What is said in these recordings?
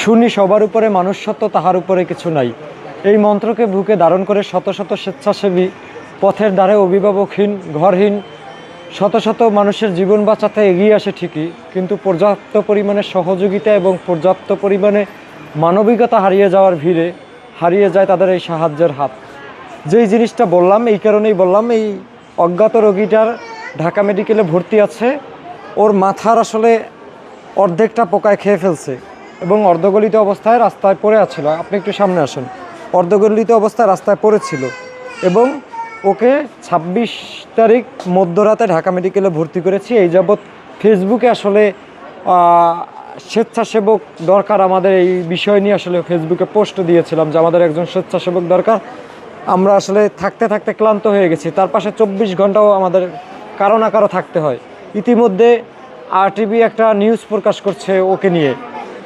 শুনি সবার উপরে মানুষ তাহার উপরে কিছু নাই। এই মন্ত্রকে বুকে ধারণ করে শত শত স্বেচ্ছাসেবী, পথের দ্বারে অভিভাবকহীন, ঘরহীন, শত শত মানুষের জীবন বাঁচাতে এগিয়ে আসে ঠিকই, কিন্তু পর্যাপ্ত পরিমাণে সহযোগিতা এবং পর্যাপ্ত পরিমাণে মানবিকতা হারিয়ে যাওয়ার ভিড়ে হারিয়ে যায় তাদের এই সাহায্যের হাত। যেই জিনিসটা বললাম, এই কারণেই বললাম, এই অজ্ঞাত রোগীটার ঢাকা মেডিকেলে ভর্তি আছে, ওর মাথার আসলে অর্ধেকটা পোকায় খেয়ে ফেলছে। এবং অর্ধগলিত অবস্থায় রাস্তায় পড়ে আছিল। আপনি একটু সামনে আসুন। অর্ধগলিত অবস্থায় রাস্তায় পড়েছিল এবং ওকে ২৬ তারিখ মধ্যরাতে ঢাকা মেডিকেলে ভর্তি করেছি। এই যাবৎ ফেসবুকে আসলে স্বেচ্ছাসেবক দরকার আমাদের। এই বিষয় নিয়ে আসলে ফেসবুকে পোস্ট দিয়েছিলাম যে আমাদের একজন স্বেচ্ছাসেবক দরকার। আমরা আসলে থাকতে থাকতে ক্লান্ত হয়ে গেছি। তার পাশে চব্বিশ ঘন্টাও আমাদের কারও না কারও থাকতে হয়। ইতিমধ্যে আরটিভি একটা নিউজ প্রকাশ করছে ওকে নিয়ে।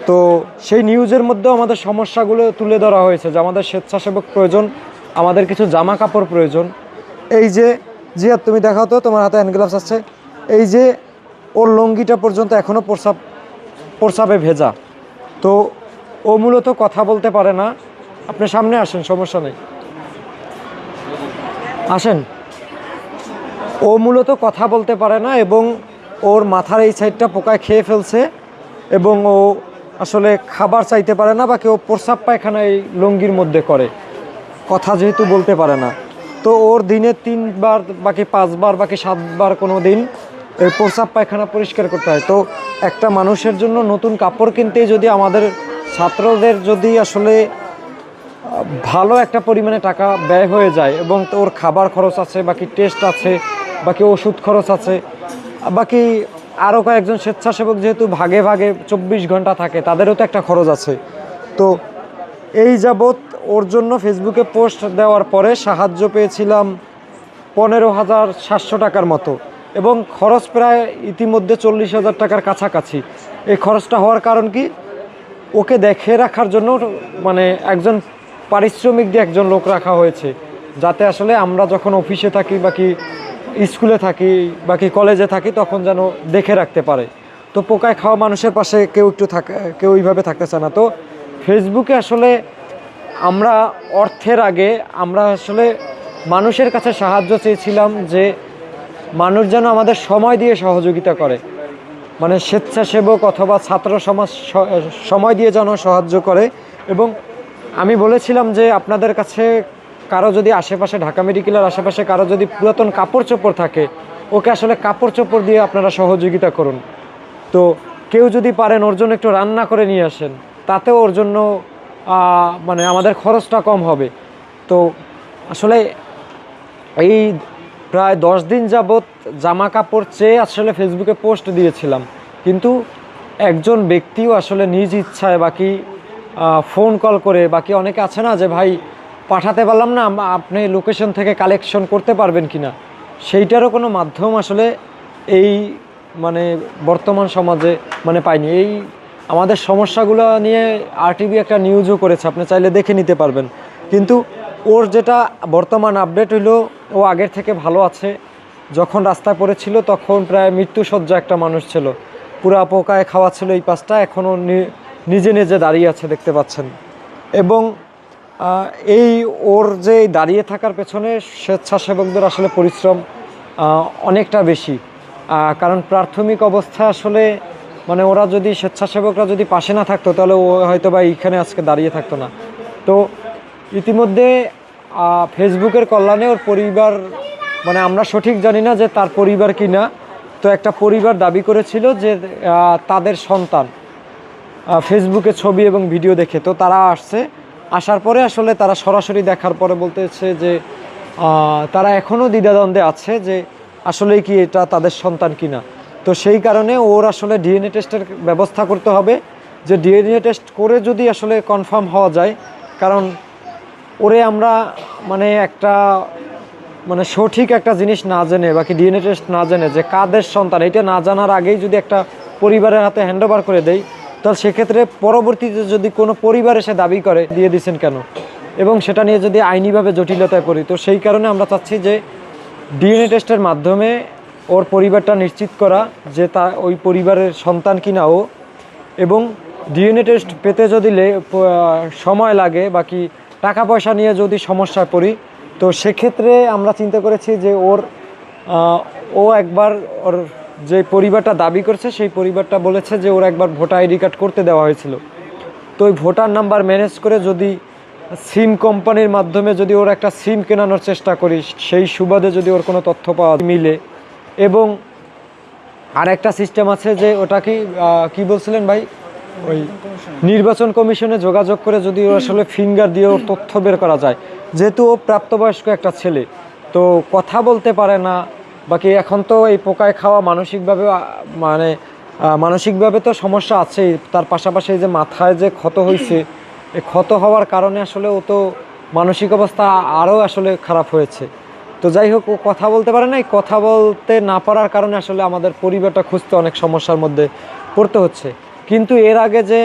তো সেই নিউজের মধ্যেও আমাদের সমস্যাগুলো তুলে ধরা হয়েছে যে আমাদের স্বেচ্ছাসেবক প্রয়োজন, আমাদের কিছু জামা কাপড় প্রয়োজন। এই যে জিয়া তুমি দেখাও তো, তোমার হাতে হ্যান্ড গ্লাভস আছে। এই যে, ওর লঙ্গিটা পর্যন্ত এখনও প্রসাব, প্রসাবে ভেজা। তো ও মূলত কথা বলতে পারে না। আপনি সামনে আসেন, সমস্যা নেই। আসেন। ও মূলত কথা বলতে পারে না এবং ওর মাথার এই সাইডটা পোকায় খেয়ে ফেলছে এবং ও আসলে খাবার চাইতে পারে না বা কেউ প্রস্রাব পায়খানা এই লুঙ্গির মধ্যে করে। কথা যেহেতু বলতে পারে না। তো ওর দিনে তিনবার, বাকি পাঁচবার, বাকি সাতবার কোনো দিন এই প্রস্রাব পায়খানা পরিষ্কার করতে হয়। তো একটা মানুষের জন্য নতুন কাপড় কিনতেই যদি আমাদের ছাত্রদের যদি আসলে ভালো একটা পরিমাণে টাকা ব্যয় হয়ে যায় এবং ওর খাবার খরচ আছে, বাকি টেস্ট আছে, বাকি ওষুধ খরচ আছে, বাকি আরও কয়েকজন স্বেচ্ছাসেবক যেহেতু ভাগে ভাগে চব্বিশ ঘণ্টা থাকে, তাদেরও তো একটা খরচ আছে। তো এই যাবৎ ওর জন্য ফেসবুকে পোস্ট দেওয়ার পরে সাহায্য পেয়েছিলাম পনেরো হাজার সাতশো টাকার মতো এবং খরচ প্রায় ইতিমধ্যে চল্লিশ হাজার টাকার কাছাকাছি। এই খরচটা হওয়ার কারণ কি? ওকে দেখে রাখার জন্য মানে একজন পারিশ্রমিক দিয়ে একজন লোক রাখা হয়েছে, যাতে আসলে আমরা যখন অফিসে থাকি বাকি স্কুলে থাকি বাকি কলেজে থাকি, তখন যেন দেখে রাখতে পারে। তো পোকায় খাওয়া মানুষের পাশে কেউ একটু থাকে, কেউ ওইভাবে থাকতে চায় না। তো ফেসবুকে আসলে আমরা অর্থের আগে, আমরা আসলে মানুষের কাছে সাহায্য চেয়েছিলাম যে মানুষ যেন আমাদের সময় দিয়ে সহযোগিতা করে। মানে স্বেচ্ছাসেবক অথবা ছাত্র সমাজ সময় দিয়ে যেন সাহায্য করে। এবং আমি বলেছিলাম যে আপনাদের কাছে কারও যদি আশেপাশে ঢাকা মেডিকেলের আশেপাশে কারও যদি পুরাতন কাপড় চোপড় থাকে, ওকে আসলে কাপড় চোপড় দিয়ে আপনারা সহযোগিতা করুন। তো কেউ যদি পারেন ওর জন্য একটু রান্না করে নিয়ে আসেন, তাতেও ওর জন্য মানে আমাদের খরচটা কম হবে। তো আসলে এই প্রায় দশ দিন যাবৎ জামা কাপড় চেয়ে আসলে ফেসবুকে পোস্ট দিয়েছিলাম। কিন্তু একজন ব্যক্তিও আসলে নিজ ইচ্ছায় বাকি ফোন কল করে বাকি অনেকে আছে না যে, ভাই পাঠাতে পারলাম না আপনি লোকেশন থেকে কালেকশন করতে পারবেন কি না সেইটারও কোনো মাধ্যম আসলে এই মানে বর্তমান সমাজে মানে পাইনি। এই আমাদের সমস্যাগুলো নিয়ে আরটিভি একটা নিউজও করেছে, আপনি চাইলে দেখে নিতে পারবেন। কিন্তু ওর যেটা বর্তমান আপডেট হইল, ও আগের থেকে ভালো আছে। যখন রাস্তায় পড়েছিল, তখন প্রায় মৃত্যুসজ্জা একটা মানুষ ছিল। পুরা পোকায় খাওয়া ছিল এই পাশটা, এখনও নিজে নিজে দাঁড়িয়ে আছে দেখতে পাচ্ছেন। এবং এই ওর যে দাঁড়িয়ে থাকার পেছনে স্বেচ্ছাসেবকদের আসলে পরিশ্রম অনেকটা বেশি। কারণ প্রাথমিক অবস্থায় আসলে মানে ওরা যদি স্বেচ্ছাসেবকরা যদি পাশে না থাকতো, তাহলে ও হয়তো বা এইখানে আজকে দাঁড়িয়ে থাকতো না। তো ইতিমধ্যে ফেসবুকের কল্যাণে ওর পরিবার মানে আমরা সঠিক জানি না যে তার পরিবার কি না তো একটা পরিবার দাবি করেছিল যে তাদের সন্তান ফেসবুকে ছবি এবং ভিডিও দেখে। তো তারা আসছে আসার পরে আসলে তারা সরাসরি দেখার পরে বলতেছে যে তারা এখনও দ্বিধাদ্বন্দ্বে আছে যে আসলে কি এটা তাদের সন্তান কিনা। তো সেই কারণে ওর আসলে ডিএনএ টেস্টের ব্যবস্থা করতে হবে যে ডিএনএ টেস্ট করে যদি আসলে কনফার্ম হওয়া যায়, কারণ ওরে আমরা মানে একটা মানে সঠিক একটা জিনিস না জেনে বাকি ডিএনএ টেস্ট না জেনে যে কাদের সন্তান, এটা না জানার আগেই যদি একটা পরিবারের হাতে হ্যান্ডওভার করে দেই তাহলে সেক্ষেত্রে পরবর্তীতে যদি কোনো পরিবার এসে দাবি করে, দিয়ে দিছেন কেন? এবং সেটা নিয়ে যদি আইনিভাবে জটিলতায় পড়ি, তো সেই কারণে আমরা চাচ্ছি যে ডিএনএ টেস্টের মাধ্যমে ওর পরিবারটা নিশ্চিত করা যে তা, ওই পরিবারের সন্তান কিনা ও। এবং ডিএনএ টেস্ট পেতে যদি সময় লাগে বাকি টাকা পয়সা নিয়ে যদি সমস্যায় পড়ি, তো সেক্ষেত্রে আমরা চিন্তা করেছি যে ওর ও একবার ওর যে পরিবারটা দাবি করছে, সেই পরিবারটা বলেছে যে ওর একবার ভোটার আইডি কার্ড করতে দেওয়া হয়েছিল। তো ওই ভোটার নাম্বার ম্যানেজ করে যদি সিম কোম্পানির মাধ্যমে যদি ওর একটা সিম কেনানোর চেষ্টা করি, সেই সুবাদে যদি ওর কোনো তথ্য পাওয়া মিলে। এবং আর একটা সিস্টেম আছে যে ওটা কি কি বলছিলেন ভাই? ওই নির্বাচন কমিশনে যোগাযোগ করে যদি আসলে ফিঙ্গার দিয়ে ওর তথ্য বের করা যায়। যেহেতু ও প্রাপ্তবয়স্ক একটা ছেলে, তো কথা বলতে পারে না বাকি এখন তো এই পোকায় খাওয়া মানসিকভাবে মানে মানসিকভাবে তো সমস্যা আছেই। তার পাশাপাশি যে মাথায় যে ক্ষত হয়েছে এই ক্ষত হওয়ার কারণে আসলে ও তো মানসিক অবস্থা আরও আসলে খারাপ হয়েছে। তো যাই হোক, ও কথা বলতে পারে না এই কথা বলতে না পারার কারণে আসলে আমাদের পরিবারটা খুঁজতে অনেক সমস্যার মধ্যে পড়তে হচ্ছে। কিন্তু এর আগে যে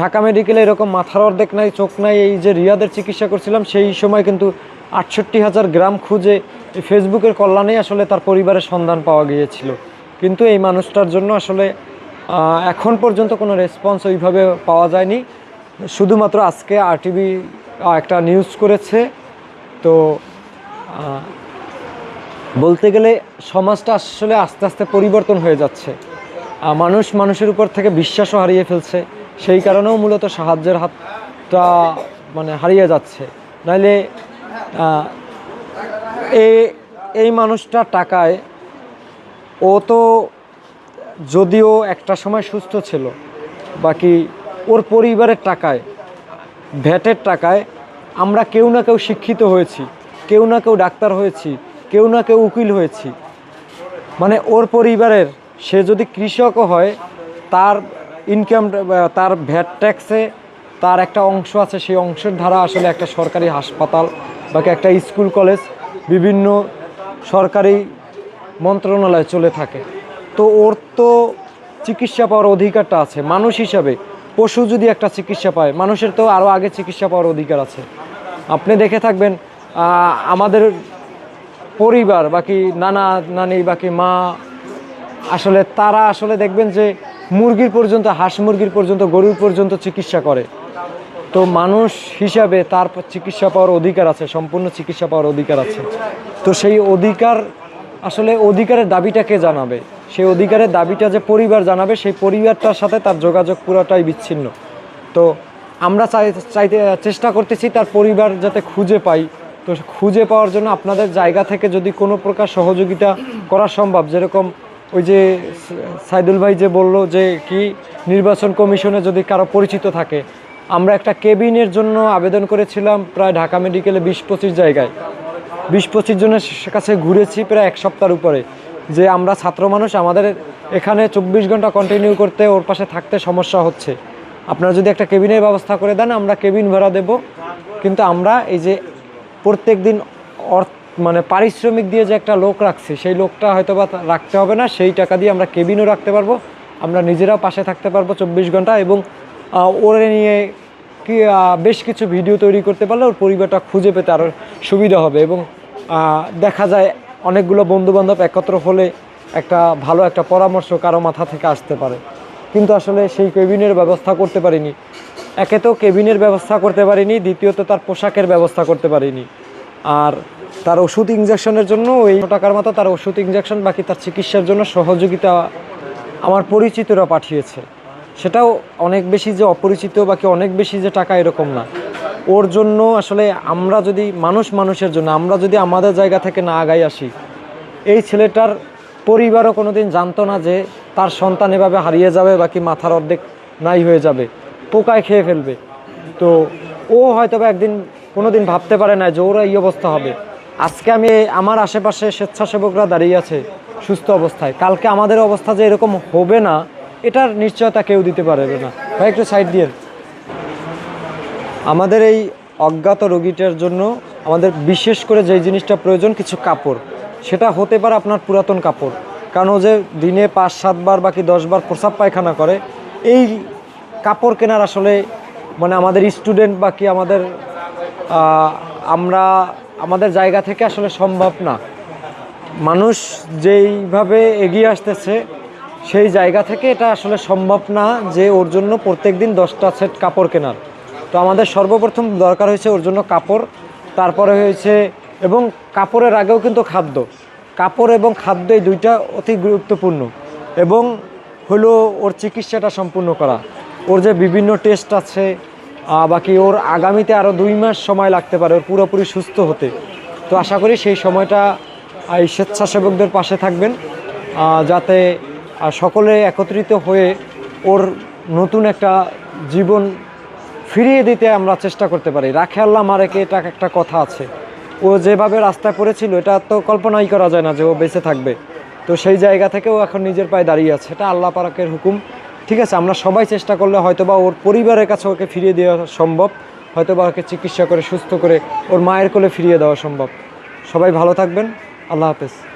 ঢাকা মেডিকেলে এরকম মাথার অর্ধেক নাই, চোখ নাই, এই যে রিয়াদের চিকিৎসা করছিলাম, সেই সময় কিন্তু আটষট্টি হাজার গ্রাম খুঁজে ফেসবুকের কল্যাণেই আসলে তার পরিবারের সন্ধান পাওয়া গিয়েছিল। কিন্তু এই মানুষটার জন্য আসলে এখন পর্যন্ত কোনো রেসপন্স ওইভাবে পাওয়া যায়নি। শুধুমাত্র আজকে আরটিভি একটা নিউজ করেছে। তো বলতে গেলে সমাজটা আসলে আস্তে আস্তে পরিবর্তন হয়ে যাচ্ছে। মানুষ মানুষের উপর থেকে বিশ্বাসও হারিয়ে ফেলছে। সেই কারণেও মূলত সাহায্যের হাতটা মানে হারিয়ে যাচ্ছে। নাইলে এই এই মানুষটা টাকায়, ও তো যদিও একটা সময় সুস্থ ছিল, বাকি ওর পরিবারের টাকায়, ভ্যাটের টাকায় আমরা কেউ না কেউ শিক্ষিত হয়েছি, কেউ না কেউ ডাক্তার হয়েছি, কেউ না কেউ উকিল হয়েছি। মানে ওর পরিবারের, সে যদি কৃষকও হয়, তার ইনকাম তার ভ্যাট ট্যাক্সে তার একটা অংশ আছে, সেই অংশের ধারা আসলে একটা সরকারি হাসপাতাল, বাকি একটা স্কুল, কলেজ বিভিন্ন সরকারি মন্ত্রণালয় চলে থাকে। তো ওর তো চিকিৎসা পাওয়ার অধিকারটা আছে। মানুষ হিসাবে পশু যদি একটা চিকিৎসা পায়, মানুষের তো আরও আগে চিকিৎসা পাওয়ার অধিকার আছে। আপনি দেখে থাকবেন আমাদের পরিবার, বাকি নানা নানি, বাকি মা, আসলে তারা আসলে দেখবেন যে মুরগির পর্যন্ত, হাঁস মুরগির পর্যন্ত, গরুর পর্যন্ত চিকিৎসা করে। তো মানুষ হিসাবে তার চিকিৎসা পাওয়ার অধিকার আছে, সম্পূর্ণ চিকিৎসা পাওয়ার অধিকার আছে। তো সেই অধিকার, আসলে অধিকারের দাবিটা কে জানাবে? সেই অধিকারের দাবিটা যে পরিবার জানাবে, সেই পরিবারটার সাথে তার যোগাযোগ পুরোটাই বিচ্ছিন্ন। তো আমরা চাই, চাইতে, চেষ্টা করতেছি তার পরিবার যাতে খুঁজে পাই। তো খুঁজে পাওয়ার জন্য আপনাদের জায়গা থেকে যদি কোনো প্রকার সহযোগিতা করা সম্ভব, যেরকম ওই যে সাইদুল ভাই যে বলল যে কি, নির্বাচন কমিশনে যদি কারও পরিচিত থাকে আমরা একটা কেবিনের জন্য আবেদন করেছিলাম প্রায় ঢাকা মেডিকেলে বিশ পঁচিশ জায়গায়। বিশ পঁচিশ জনের কাছে ঘুরেছি প্রায় এক সপ্তাহের উপরে। যে আমরা ছাত্র মানুষ, আমাদের এখানে চব্বিশ ঘণ্টা কন্টিনিউ করতে ওর পাশে থাকতে সমস্যা হচ্ছে। আপনারা যদি একটা কেবিনের ব্যবস্থা করে দেন, আমরা কেবিন ভাড়া দেব। কিন্তু আমরা এই যে প্রত্যেক দিন মানে পারিশ্রমিক দিয়ে যে একটা লোক রাখছি, সেই লোকটা হয়তো বা রাখতে হবে না। সেই টাকা দিয়ে আমরা কেবিনও রাখতে পারব। আমরা নিজেরাও পাশে থাকতে পারব চব্বিশ ঘণ্টা এবং ওরে নিয়ে কি বেশ কিছু ভিডিও তৈরি করতে পারলে ওর পরিবারটা খুঁজে পেতে আরও সুবিধা হবে এবং দেখা যায় অনেকগুলো বন্ধুবান্ধব একত্র হলে একটা ভালো একটা পরামর্শ কারও মাথা থেকে আসতে পারে। কিন্তু আসলে সেই কেবিনের ব্যবস্থা করতে পারিনি। একে তো কেবিনের ব্যবস্থা করতে পারিনি, দ্বিতীয়ত তার পোশাকের ব্যবস্থা করতে পারিনি। আর তার ওষুধ ইঞ্জেকশনের জন্য ওই টাকার মতো তার ওষুধ ইঞ্জেকশন বাকি তার চিকিৎসার জন্য সহযোগিতা আমার পরিচিতরা পাঠিয়েছে। সেটাও অনেক বেশি যে অপরিচিত বাকি অনেক বেশি যে টাকা এরকম না। ওর জন্য আসলে আমরা যদি মানুষ মানুষের জন্য, আমরা যদি আমাদের জায়গা থেকে না আগাই আসি, এই ছেলেটার পরিবারও কোনোদিন জানতো না যে তার সন্তান এভাবে হারিয়ে যাবে বাকি মাথার অর্ধেক নাই হয়ে যাবে, পোকায় খেয়ে ফেলবে। তো ও হয়তো বা একদিন কোনো দিন ভাবতে পারে না যে ওরা এই অবস্থা হবে। আজকে আমি আমার আশেপাশে স্বেচ্ছাসেবকরা দাঁড়িয়ে আছে সুস্থ অবস্থায়। কালকে আমাদের অবস্থা যে এরকম হবে না এটার নিশ্চয়তা কেউ দিতে পারবে না। ভাই, একটু সাইড দিয়ে। আমাদের এই অজ্ঞাত রোগীটার জন্য আমাদের বিশেষ করে যেই জিনিসটা প্রয়োজন, কিছু কাপড়। সেটা হতে পারে আপনার পুরাতন কাপড়। কারণ যে দিনে পাঁচ সাতবার বাকি দশবার প্রসাব পায়খানা করে, এই কাপড় কেনার আসলে মানে আমাদের স্টুডেন্ট বাকি আমাদের আমরা আমাদের জায়গা থেকে আসলে সম্ভব না। মানুষ যেইভাবে এগিয়ে আসতেছে সেই জায়গা থেকে এটা আসলে সম্ভব না যে ওর জন্য প্রত্যেক দিন দশটা সেট কাপড় কেনার। তো আমাদের সর্বপ্রথম দরকার হয়েছে ওর জন্য কাপড়, তারপরে হয়েছে এবং কাপড়ের আগেও কিন্তু খাদ্য। কাপড় এবং খাদ্য এই দুইটা অতি গুরুত্বপূর্ণ এবং হলো ওর চিকিৎসাটা সম্পূর্ণ করা। ওর যে বিভিন্ন টেস্ট আছে বাকি ওর আগামীতে আরও দুই মাস সময় লাগতে পারে, ওর পুরোপুরি সুস্থ হতে। তো আশা করি সেই সময়টা এই স্বেচ্ছাসেবকদের পাশে থাকবেন যাতে আহ, সকলে একত্রিত হয়ে ওর নতুন একটা জীবন ফিরিয়ে দিতে আমরা চেষ্টা করতে পারি। রাখে আল্লাহ মারেকে এটা একটা কথা আছে। ও যেভাবে রাস্তায় পড়েছিল এটা তো কল্পনাই করা যায় না যে ও বেঁচে থাকবে। তো সেই জায়গা থেকে ও এখন নিজের পায়ে দাঁড়িয়ে আছে। এটা আল্লাহ পারাকের হুকুম। ঠিক আছে আমরা সবাই চেষ্টা করলে হয়তোবা ওর পরিবারের কাছে ওকে ফিরিয়ে দেওয়া সম্ভব। হয়তোবা ওকে চিকিৎসা করে সুস্থ করে ওর মায়ের কোলে ফিরিয়ে দেওয়া সম্ভব। সবাই ভালো থাকবেন। আল্লাহ হাফেজ।